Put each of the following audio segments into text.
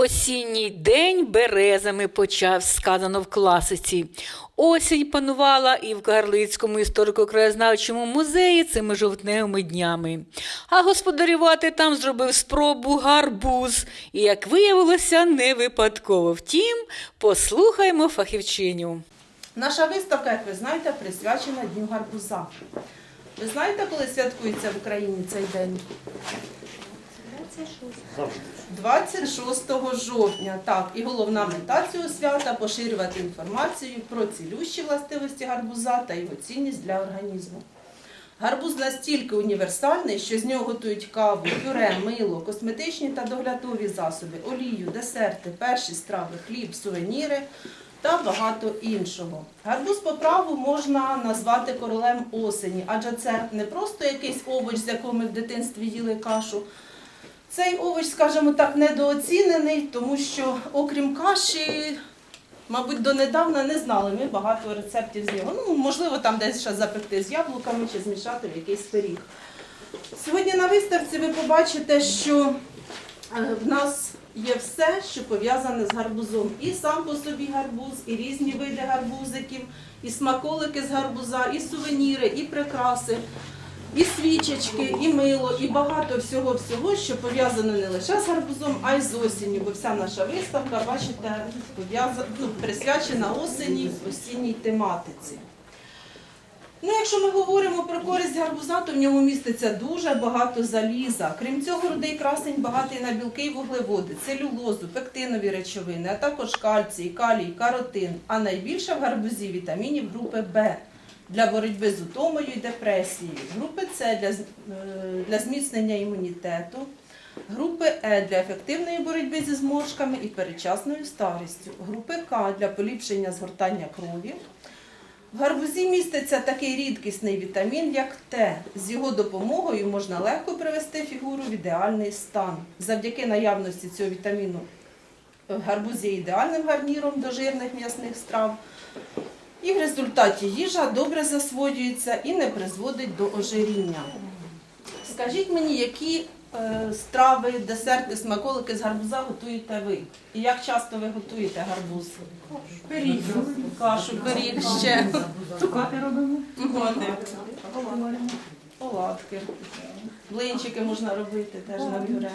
Осінній день березами почав, сказано в класиці. Осінь панувала і в Карлицькому історико-краєзнавчому музеї цими жовтневими днями. А господарювати там зробив спробу гарбуз. І, як виявилося, не випадково. Втім, послухаймо фахівчиню. Наша виставка, як ви знаєте, присвячена Дню гарбуза. Ви знаєте, коли святкується в Україні цей день? 26 жовтня. Так, і головна мета цього свята поширювати інформацію про цілющі властивості гарбуза та його цінність для організму. Гарбуз настільки універсальний, що з нього готують каву, пюре, мило, косметичні та доглядові засоби, олію, десерти, перші страви, хліб, сувеніри та багато іншого. Гарбуз по праву можна назвати королем осені, адже це не просто якийсь овоч, з якого ми в дитинстві їли кашу. Цей овоч, скажімо так, недооцінений, тому що окрім каші, мабуть, донедавна не знали ми багато рецептів з нього. Ну, можливо, там десь ще запекти з яблуками чи змішати в якийсь пиріг. Сьогодні на виставці ви побачите, що е, в нас є все, що пов'язане з гарбузом. І сам по собі гарбуз, і різні види гарбузиків, і смаколики з гарбуза, і сувеніри, і прикраси. І свічечки, і мило, і багато всього всього, що пов'язано не лише з гарбузом, а й з осінню. Бо вся наша виставка, бачите, ну, присвячена осені, осінній тематиці. Ну, якщо ми говоримо про користь гарбуза, то в ньому міститься дуже багато заліза. Крім цього, рудий красень багатий на білки і вуглеводи, целюлозу, пектинові речовини, а також кальцій, калій, каротин. А найбільше в гарбузі вітамінів групи Б для боротьби з утомою і депресією. Групи С для, е, для зміцнення імунітету. Групи Е для ефективної боротьби зі зморшками і передчасною старістю. Групи К для поліпшення згортання крові. В гарбузі міститься такий рідкісний вітамін, як Т. З його допомогою можна легко привести фігуру в ідеальний стан. Завдяки наявності цього вітаміну е, гарбуз є ідеальним гарніром до жирних м'ясних страв. І в результаті їжа добре засвоюється і не призводить до ожиріння. Скажіть мені, які е, страви, десерти, смаколики з гарбуза готуєте ви? І як часто ви готуєте гарбуз? Пиріг. Кашу, пиріг ще. Цукати робимо. Оладки. Блинчики можна робити теж на пюре.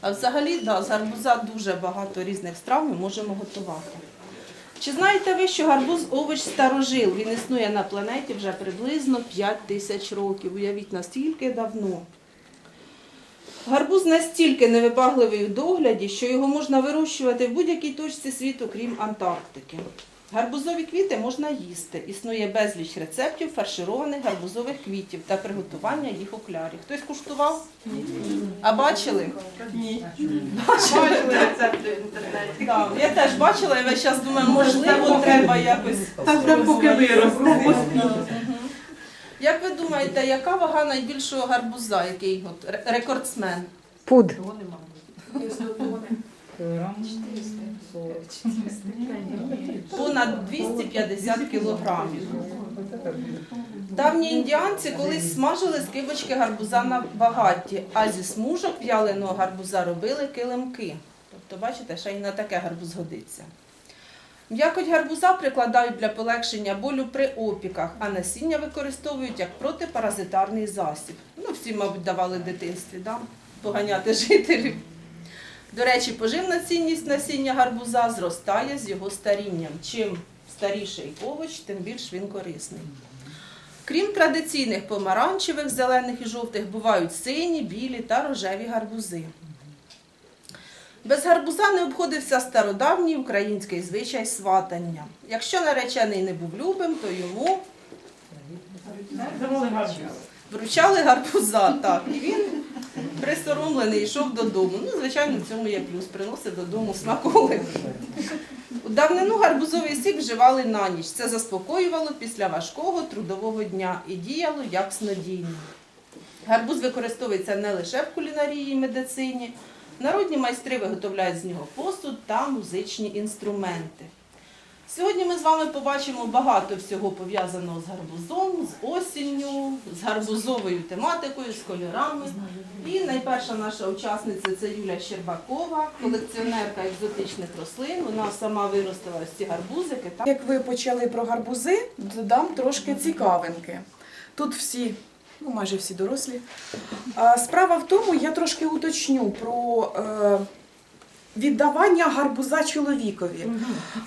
А взагалі, да, з гарбуза дуже багато різних страв ми можемо готувати. Чи знаєте ви, що гарбуз овоч старожил? Він існує на планеті вже приблизно 5 тисяч років. Уявіть, настільки давно. Гарбуз настільки невибагливий у догляді, що його можна вирощувати в будь-якій точці світу, крім Антарктики. Гарбузові квіти можна їсти. Існує безліч рецептів фаршированих гарбузових квітів та приготування їх у клярі. Хтось куштував? Ні. А бачили? Ні. Бачили? рецепти в інтернеті. Так, я теж бачила і весь час думаю, можливо, треба якось. Та поки виросло. Як ви думаєте, яка вага найбільшого гарбуза, який от, рекордсмен? Пуд. Понад 250 кілограмів. Давні індіанці колись смажили скибочки гарбуза на багатті, а зі смужок в'яленого гарбуза робили килимки. Тобто, бачите, ще й на таке гарбуз годиться. М'якоть гарбуза прикладають для полегшення болю при опіках, а насіння використовують як протипаразитарний засіб. Ну, всі, мабуть, давали в дитинстві, да? поганяти жителів. До речі, поживна цінність насіння гарбуза зростає з його старінням. Чим старіший овоч, тим більш він корисний. Крім традиційних помаранчевих, зелених і жовтих, бувають сині, білі та рожеві гарбузи. Без гарбуза не обходився стародавній український звичай сватання. Якщо наречений не був любим, то йому вручали гарбуза. Так. І він присоромлений йшов додому. Ну, звичайно, в цьому є плюс. Приносив додому смаколик. У давнину гарбузовий сік вживали на ніч. Це заспокоювало після важкого трудового дня і діяло як снодійне. Гарбуз використовується не лише в кулінарії і медицині. Народні майстри виготовляють з нього посуд та музичні інструменти. Сьогодні ми з вами побачимо багато всього пов'язаного з гарбузом, з осінню, з гарбузовою тематикою, з кольорами. І найперша наша учасниця це Юля Щербакова, колекціонерка екзотичних рослин. Вона сама виростила ці гарбузики. Як ви почали про гарбузи, додам трошки цікавинки. Тут всі, ну майже всі дорослі. Справа в тому, я трошки уточню про е, віддавання гарбуза чоловікові.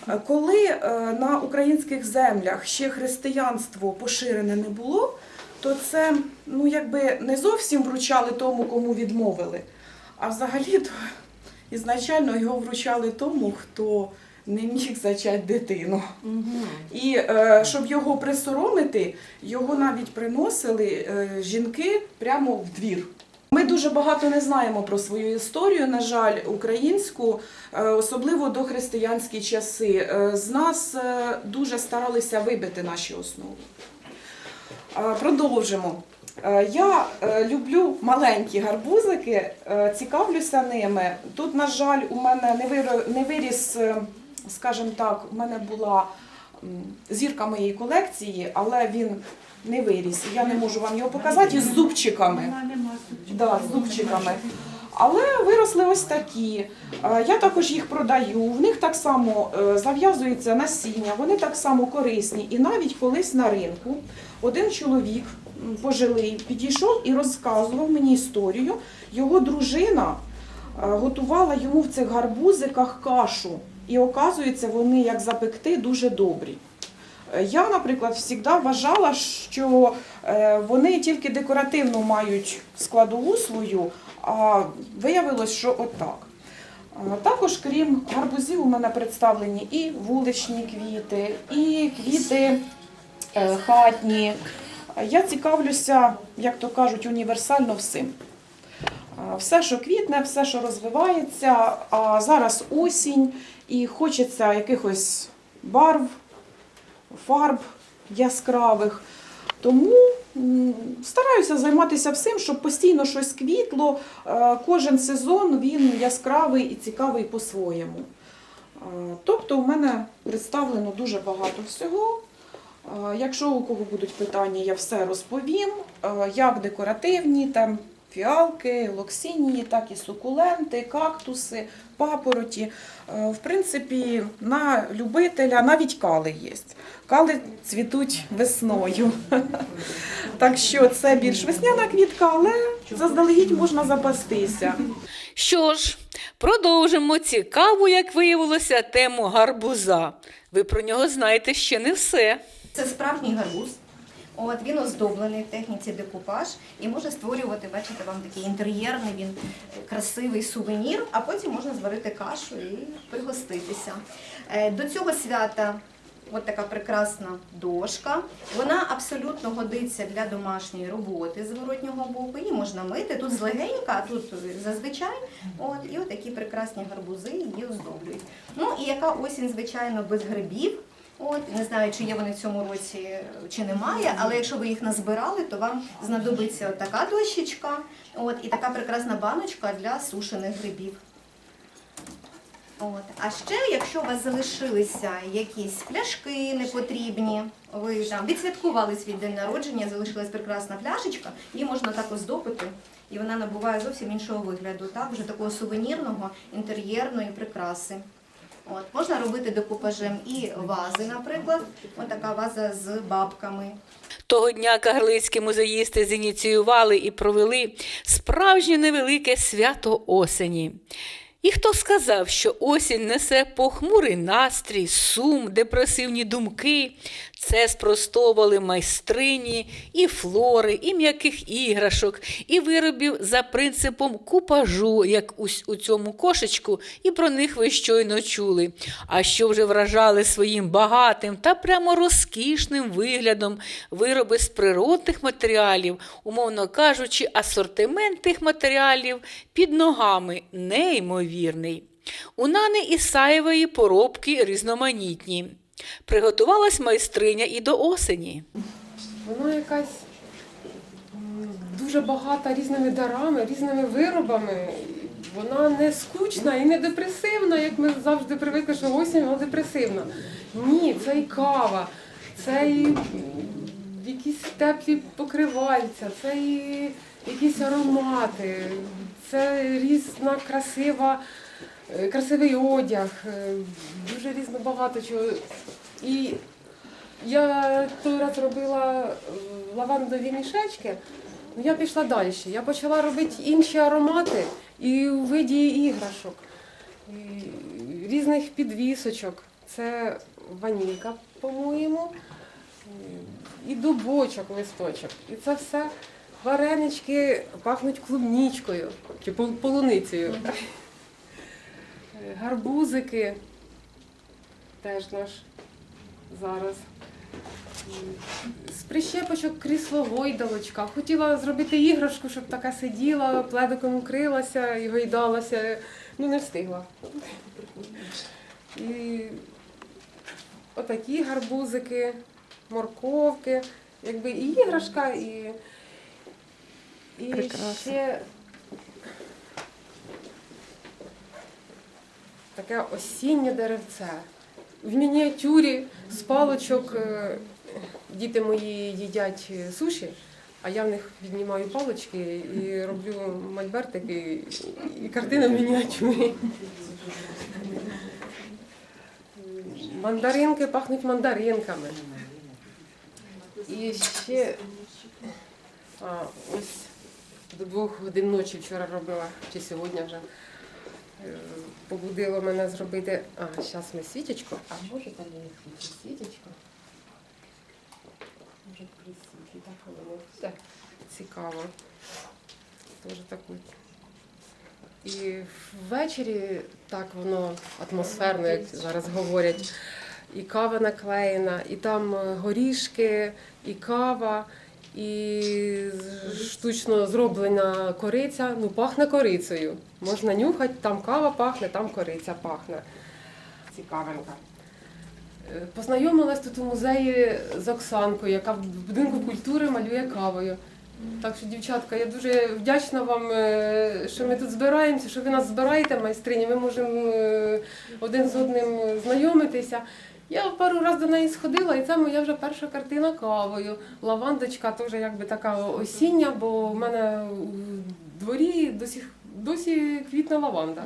Е, Коли е, на українських землях ще християнство поширене не було, то це ну, якби не зовсім вручали тому, кому відмовили, а взагалі то ізначально його вручали тому, хто не міг зачати дитину. І е, щоб його присоромити, його навіть приносили е, жінки прямо в двір. Ми дуже багато не знаємо про свою історію, на жаль, українську, е, особливо до християнські часи. Е, З нас е, дуже старалися вибити наші основи. Продовжимо. Я люблю маленькі гарбузики, цікавлюся ними. Тут, на жаль, у мене не виріс, скажімо так, у мене була зірка моєї колекції, але він не виріс. Я не можу вам його показати з зубчиками. Да, з зубчиками. Але виросли ось такі. Е, Я також їх продаю. В них так само е, зав'язується насіння, вони так само корисні. І навіть колись на ринку один чоловік пожилий підійшов і розказував мені історію. Його дружина е, готувала йому в цих гарбузиках кашу. І оказується, вони як запекти дуже добрі. Е, Я, наприклад, завжди вважала, що е, вони тільки декоративно мають складову свою, а виявилось, що отак. Також, крім гарбузів, у мене представлені і вуличні квіти, і квіти е, хатні. Я цікавлюся, як то кажуть, універсально всім. Все, що квітне, все, що розвивається, а зараз осінь і хочеться якихось барв, фарб яскравих. Тому стараюся займатися всім, щоб постійно щось квітло. Е, Кожен сезон він яскравий і цікавий по-своєму. Е, Тобто, у мене представлено дуже багато всього. Е, Якщо у кого будуть питання, я все розповім. Як декоративні, там фіалки, локсинії, так і сукуленти, кактуси, папороті. Е, В принципі, на любителя навіть кали є. Кали цвітуть весною. Так що це більш весняна квітка, але заздалегідь можна запастися. Що ж, продовжимо цікаву, як виявилося, тему гарбуза. Ви про нього знаєте ще не все. Це справжній гарбуз. От він оздоблений в техніці декупаж і може створювати, бачите, вам такий інтер'єрний, він красивий сувенір, а потім можна зварити кашу і пригоститися. Е, До цього свята от така прекрасна дошка. Вона абсолютно годиться для домашньої роботи з воротнього боку. Її можна мити. Тут злегенька, а тут зазвичай. От, і такі прекрасні гарбузи її оздоблюють. Ну і яка осінь, звичайно, без грибів. От не знаю, чи є вони в цьому році, чи немає, але якщо ви їх назбирали, то вам знадобиться така дощечка, от і така прекрасна баночка для сушених грибів. От. А ще, якщо у вас залишилися якісь пляшки непотрібні, ви там відсвяткували свій день народження, залишилась прекрасна пляшечка, її можна так оздобити, і вона набуває зовсім іншого вигляду, так, вже такого сувенірного, інтер'єрної прикраси. От, можна робити декупажем і вази, наприклад, отака така ваза з бабками. Того дня кагарлицькі музеїсти зініціювали і провели справжнє невелике свято осені. І хто сказав, що осінь несе похмурий настрій, сум, депресивні думки, це спростовували майстрині і флори, і м'яких іграшок, і виробів за принципом купажу, як у цьому кошечку, і про них ви щойно чули. А що вже вражали своїм багатим та прямо розкішним виглядом вироби з природних матеріалів, умовно кажучи, асортимент тих матеріалів під ногами неймовірний. У Нани Ісаєвої поробки різноманітні. Приготувалась майстриня і до осені. Вона якась дуже багата різними дарами, різними виробами. вона не скучна і не депресивна, як ми завжди привикли, що осінь вона депресивна. Ні, це і кава, це і якісь теплі покривальця, це і якісь аромати, це різна красива, е, красивий одяг, е, дуже різно багато чого. І я той раз робила е, лавандові мішечки, ну я пішла далі. Я почала робити інші аромати і у виді іграшок, і різних підвісочок. Це ванілька, по-моєму, і дубочок, листочок. І це все варенички пахнуть клубнічкою чи полуницею. Е, Гарбузики теж наш зараз. З прищепочок крісло гойдалочка. Хотіла зробити іграшку, щоб така сиділа, пледиком укрилася і гойдалася. Ну, не встигла. І отакі гарбузики, морковки, якби і іграшка, і, і Прекрасно. ще таке осіннє деревце. В мініатюрі з палочок е, діти мої їдять суші, а я в них віднімаю палочки і роблю мольбертики і картини в мініатюрі. Мандаринки пахнуть мандаринками. І ще а, ось до двох годин ночі вчора робила, чи сьогодні вже. е, Побудило мене зробити. А, зараз ми свічечку. А може там не свічечку? Може при світлі, так воно все цікаво. Теж таку. І ввечері так воно атмосферно, як зараз говорять. І кава наклеєна, і там горішки, і кава, і штучно зроблена кориця. Ну, пахне корицею. Можна нюхати, там кава пахне, там кориця пахне. Цікавенька. Е, Познайомилась тут у музеї з Оксанкою, яка в будинку культури малює кавою. Так що, дівчатка, я дуже вдячна вам, е, що ми тут збираємося, що ви нас збираєте, майстрині. Ми можемо е, один з одним знайомитися. Я пару разів до неї сходила, і це моя вже перша картина кавою. Лавандочка теж якби така осіння, бо в мене у дворі досі, досі квітне лаванда.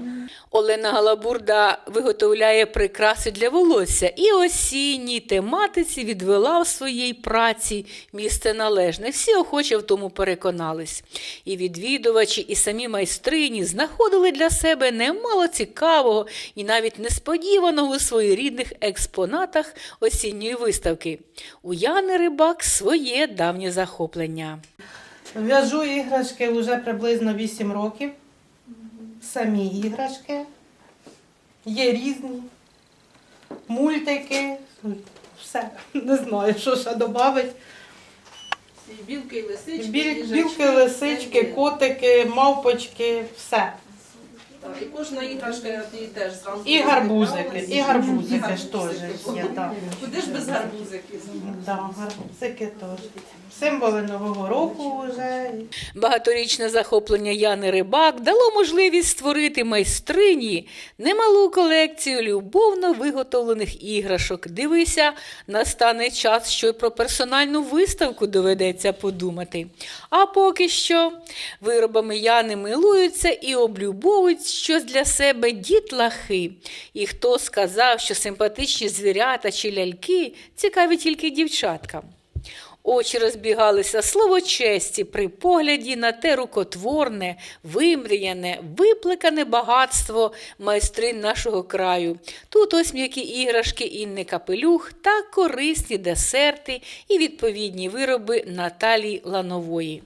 Олена Галабурда виготовляє прикраси для волосся і осінній тематиці відвела у своїй праці місце належне. Всі охоче в тому переконались. І відвідувачі, і самі майстрині знаходили для себе немало цікавого і навіть несподіваного у своєрідних експонатах осінньої виставки. У Яни Рибак своє давнє захоплення. В'яжу іграшки вже приблизно 8 років. Самі іграшки. Є різні. Мультики. Все. Не знаю, що ще додати. І білки, і лисички, Біль, їжачки, білки, лисички, є. котики, мавпочки, все. Так, І кожна іграшка і теж зранку. І гарбузики, і гарбузики ж теж є. Так. Куди ж без гарбузиків? Да, гарбузики теж. Символи Нового року вже. Багаторічне захоплення Яни Рибак дало можливість створити майстрині немалу колекцію любовно виготовлених іграшок. Дивися, настане час, що й про персональну виставку доведеться подумати. А поки що виробами Яни милуються і облюбовують щось для себе дітлахи. І хто сказав, що симпатичні звірята чи ляльки цікаві тільки дівчаткам. Очі розбігалися слово честі при погляді на те рукотворне, вимріяне, виплекане багатство майстрин нашого краю. Тут ось м'які іграшки Інни Капелюх та корисні десерти і відповідні вироби Наталії Ланової.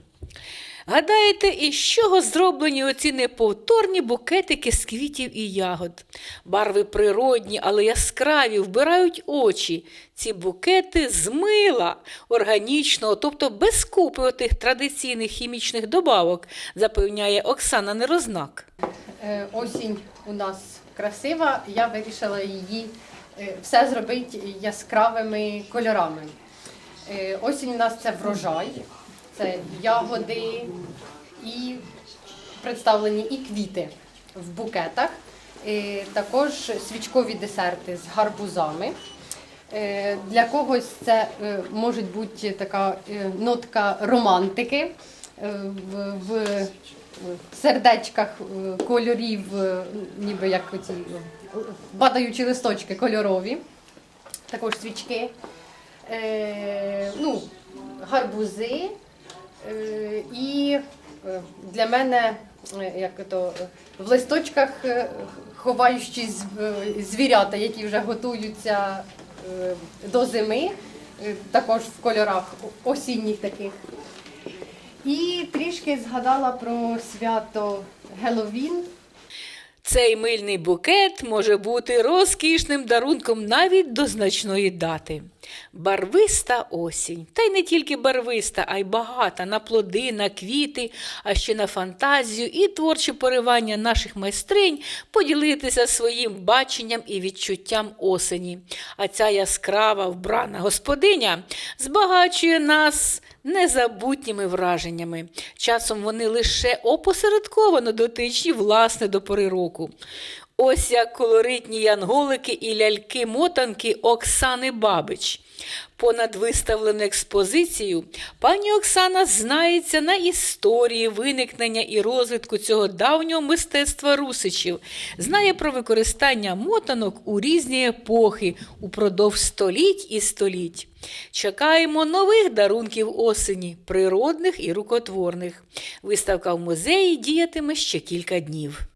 Гадаєте, із чого зроблені оці неповторні букетики з квітів і ягод? Барви природні, але яскраві, вбирають очі. Ці букети з мила органічного, тобто без купи отих традиційних хімічних добавок, запевняє Оксана Нерознак. Е, Осінь у нас красива, я вирішила її е, все зробити яскравими кольорами. Е, Осінь у нас це врожай, це ягоди і представлені і квіти. в букетах, е, також свічкові десерти з гарбузами. Е, Для когось це е, може бути така е, нотка романтики в, сердечках кольорів, ніби як оці падаючі листочки кольорові, також свічки, ну, гарбузи. Е, і е, для мене е, як то, в листочках ховаючі звірята, які вже готуються до зими, також в кольорах осінніх таких. І трішки згадала про свято Геловін. Цей мильний букет може бути розкішним дарунком навіть до значної дати. Барвиста осінь, та й не тільки барвиста, а й багата на плоди, на квіти, а ще на фантазію і творче поривання наших майстринь поділитися своїм баченням і відчуттям осені. А ця яскрава вбрана господиня збагачує нас незабутніми враженнями. Часом вони лише опосередковано дотичні власне до пори року. Ось як колоритні янголики і ляльки-мотанки Оксани Бабич. Понад виставлену експозицію пані Оксана знається на історії виникнення і розвитку цього давнього мистецтва русичів, знає про використання мотанок у різні епохи упродовж століть і століть. Чекаємо нових дарунків осені, природних і рукотворних. Виставка в музеї діятиме ще кілька днів.